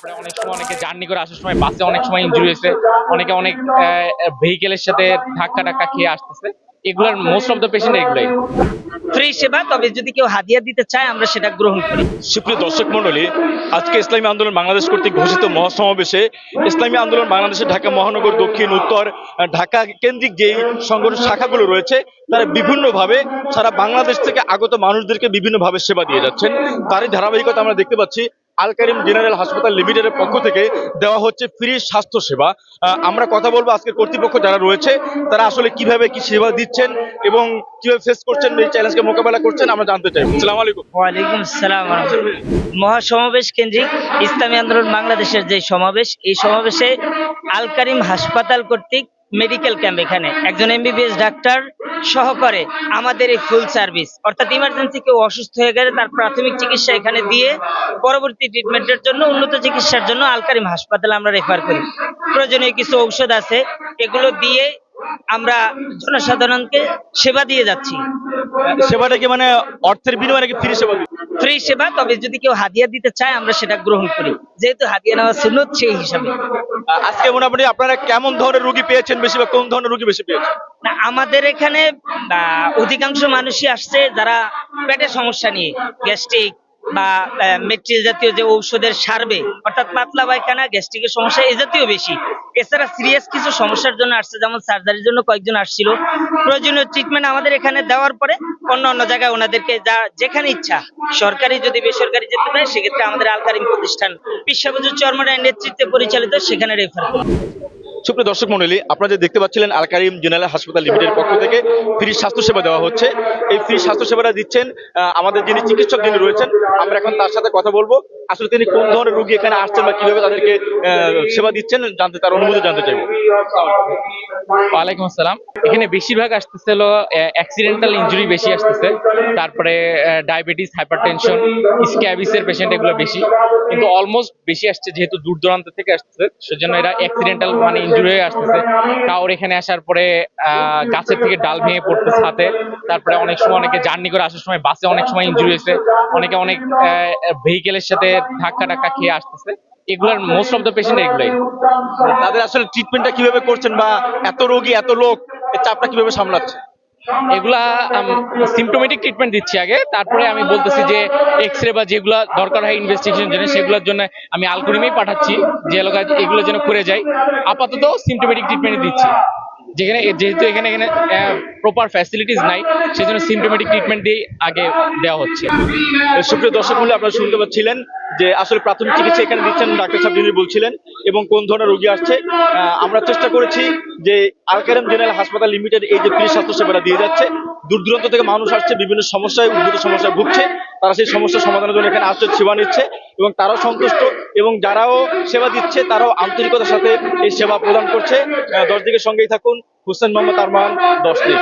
তারপরে অনেক সময় অনেকে জার্নি করে আসার সময় বাসে অনেক সময় ইনজুরি হয়েছে। অনেকে অনেক ভেহিকেলের সাথে ধাক্কা টাক্কা খেয়ে আসতেছে। এগুলার মোস্ট অফ দ্য পেশেন্ট এগুলাই। ফ্রি সেবা তবে যদি কেউ হাদিয়া দিতে চায় আমরা সেটা গ্রহণ করি। সুপ্রিয় দর্শক মণ্ডলী আজকে ইসলামী আন্দোলন বাংলাদেশ কর্তৃক ঘোষিত মহাসমাবেশে ইসলামী আন্দোলন বাংলাদেশের ঢাকা মহানগর দক্ষিণ উত্তর ঢাকা কেন্দ্রিক যেই সংগঠন শাখাগুলো রয়েছে তারা বিভিন্নভাবে সারা বাংলাদেশ থেকে আগত মানুষদেরকে বিভিন্নভাবে সেবা দিয়ে যাচ্ছেন। তারই ধারাবাহিকতা আমরা দেখতে পাচ্ছি আল কারিম জেনারেল হাসপাতাল লিমিটেডের পক্ষ থেকে দেওয়া হচ্ছে ফ্রি স্বাস্থ্য সেবা আমরা কথা বলব আজকের কর্তৃপক্ষ যারা রয়েছে, তারা আসলে কীভাবে কি সেবা দিচ্ছেন এবং কীভাবে ফেস করছেন, এই চ্যালেঞ্জকে মোকাবেলা করছেন, আমরা জানতে চাই। আসসালামু আলাইকুম। ওয়ালাইকুম ওয়া মহাসমাবেশ কেন্দ্রিক ইসলামী আন্দোলন বাংলাদেশের যে সমাবেশ, এই সমাবেশে আল কারিম হাসপাতাল কর্তৃক মেডিকেল ক্যাম্প এখানে। একজন এমবিবিএস ডাক্তার সহকারে আমাদের এই ফুল সার্ভিস অর্থাৎ ইমার্জেন্সি কেউ অসুস্থ হয়ে গেলে তার প্রাথমিক চিকিৎসা এখানে দিয়ে পরবর্তী ট্রিটমেন্টের জন্য, উন্নত চিকিৎসার জন্য আলকারিম হাসপাতালে আমরা রেফার করি। প্রয়োজনীয় কিছু ঔষধ আছে, এগুলো দিয়ে আমরা জনসাধারণকে সেবা দিয়ে যাচ্ছি। সেবাটা কি মানে অর্থের বিনিময়ে নাকি ফ্রি সেবা? ফ্রি সেবা তবে যদি কেউ হাদিয়া দিতে চায় আমরা সেটা গ্রহণ করি। যেহেতু হাদিয়া নেওয়া সুন্নত সেই হিসাবে। আজকে মোটামুটি আপনারা কেমন ধরনের রোগী পেয়েছেন বেশি বা কোন ধরনের রোগী বেশি পেয়েছেন? না আমাদের এখানে অধিকাংশ মানুষই আসছে যারা পেটের সমস্যা নিয়ে গ্যাস্ট্রিক বা মেট্রিল জাতীয় যে ঔষধের সারবে, অর্থাৎ পাতলা পায়খানা, গ্যাস্ট্রিকের সমস্যা এ জাতীয় বেশি। এছাড়া সিরিয়াস কিছু সমস্যার জন্য আসছে, যেমন সার্জারির জন্য কয়েকজন আসছিল। প্রয়োজনীয় ট্রিটমেন্ট আমাদের এখানে দেওয়ার পরে অন্য অন্য জায়গায় ওনাদেরকে যা, যেখানে ইচ্ছা, সরকারি যদি বেসরকারি যেতে পারে, সেক্ষেত্রে আমাদের আলকারিম প্রতিষ্ঠান বিশ্ববজুর চর্মরায়ের নেতৃত্বে পরিচালিত, সেখানে রেফার সুপ্রিয় দর্শক মন্ডলী, আপনারা যে দেখতে পাচ্ছিলেন আল কারিম জেনারেল হাসপাতাল লিমিটেডের পক্ষ থেকে ফ্রি স্বাস্থ্য সেবা দেওয়া হচ্ছে। এই ফ্রি স্বাস্থ্য সেবাটা দিচ্ছেন আমাদের যিনি চিকিৎসক যিনি রয়েছেন, আমরা এখন তার সাথে কথা বলব। আসলে তিনি কোন ধরনের রোগী এখানে আসছেন বা কীভাবে তাদেরকে সেবা দিচ্ছেন জানতে, তার অনুমতি জানতে চাইব। ওয়ালাইকুম আসসালাম। এখানে বেশিরভাগ আসতেছে হলো অ্যাক্সিডেন্টাল ইঞ্জুরি বেশি আসতেছে। তারপরে ডায়াবেটিস হাইপারটেনশন স্ক্যাবিসের পেশেন্ট এগুলো বেশি। কিন্তু অলমোস্ট বেশি আসছে যেহেতু দূর দূরান্ত থেকে আসতেছে। সেজন্য এরা অ্যাক্সিডেন্টাল মানে হয়ে আসতেছে। কাউর এখানে আসার পরে গাছের থেকে ডাল ভেঙে পড়তেছে হাতে। তারপরে অনেক সময় অনেকে জার্নি করে আসার সময় বাসে অনেক সময় ইঞ্জুরি হয়েছে। অনেকে অনেক ভেহিকেলের সাথে ধাক্কা টাক্কা খেয়ে আসতেছে। এগুলার মোস্ট অফ দ্য পেশেন্ট এগুলাই। তাদের আসলে ট্রিটমেন্টটা কীভাবে করছেন বা এত রোগী, এত লোক চাপটা কীভাবে সামলাচ্ছে? এগুলা সিমটোমেটিক ট্রিটমেন্ট দিচ্ছি আগে। তারপরে আমি বলতেছি যে এক্স রে বা যেগুলা দরকার হয় ইনভেস্টিগেশন জন্য সেগুলোর জন্য আমি আলকুরিমেই পাঠাচ্ছি যে এলাকা এগুলো যেন করে যায়। আপাতত সিমটোমেটিক ট্রিটমেন্ট দিচ্ছি। যেখানে যেহেতু এখানে এখানে প্রপার ফ্যাসিলিটিস নাই সেজন্য সিমটোমেটিক ট্রিটমেন্ট দিয়ে আগে দেওয়া হচ্ছে। সুপ্রিয় দর্শক মূল্য আপনারা শুনতে পাচ্ছিলেন যে আসলে প্রাথমিক চিকিৎসা এখানে দিচ্ছেন ডাক্তার সাহেব যিনি বলছিলেন এবং কোন ধরনের রোগী আসছে আমরা চেষ্টা করেছি যে আলকারেম জেনারেল হাসপাতাল লিমিটেড এই যে ফ্রি স্বাস্থ্য সেবাটা দিয়ে যাচ্ছে। দূর দূরান্ত থেকে মানুষ আসছে, বিভিন্ন সমস্যায়, উদ্ভূত সমস্যায় ভুগছে। তারা সেই সমস্যার সমাধানের জন্য এখানে আসছে, সেবা নিচ্ছে এবং তারাও সন্তুষ্ট এবং যারাও সেবা দিচ্ছে, তারাও আন্তরিকতার সাথে এই সেবা প্রদান করছে। দশ দিকের সঙ্গেই থাকুন। হুসেন মোহাম্মদ আরমান, দশ দিক।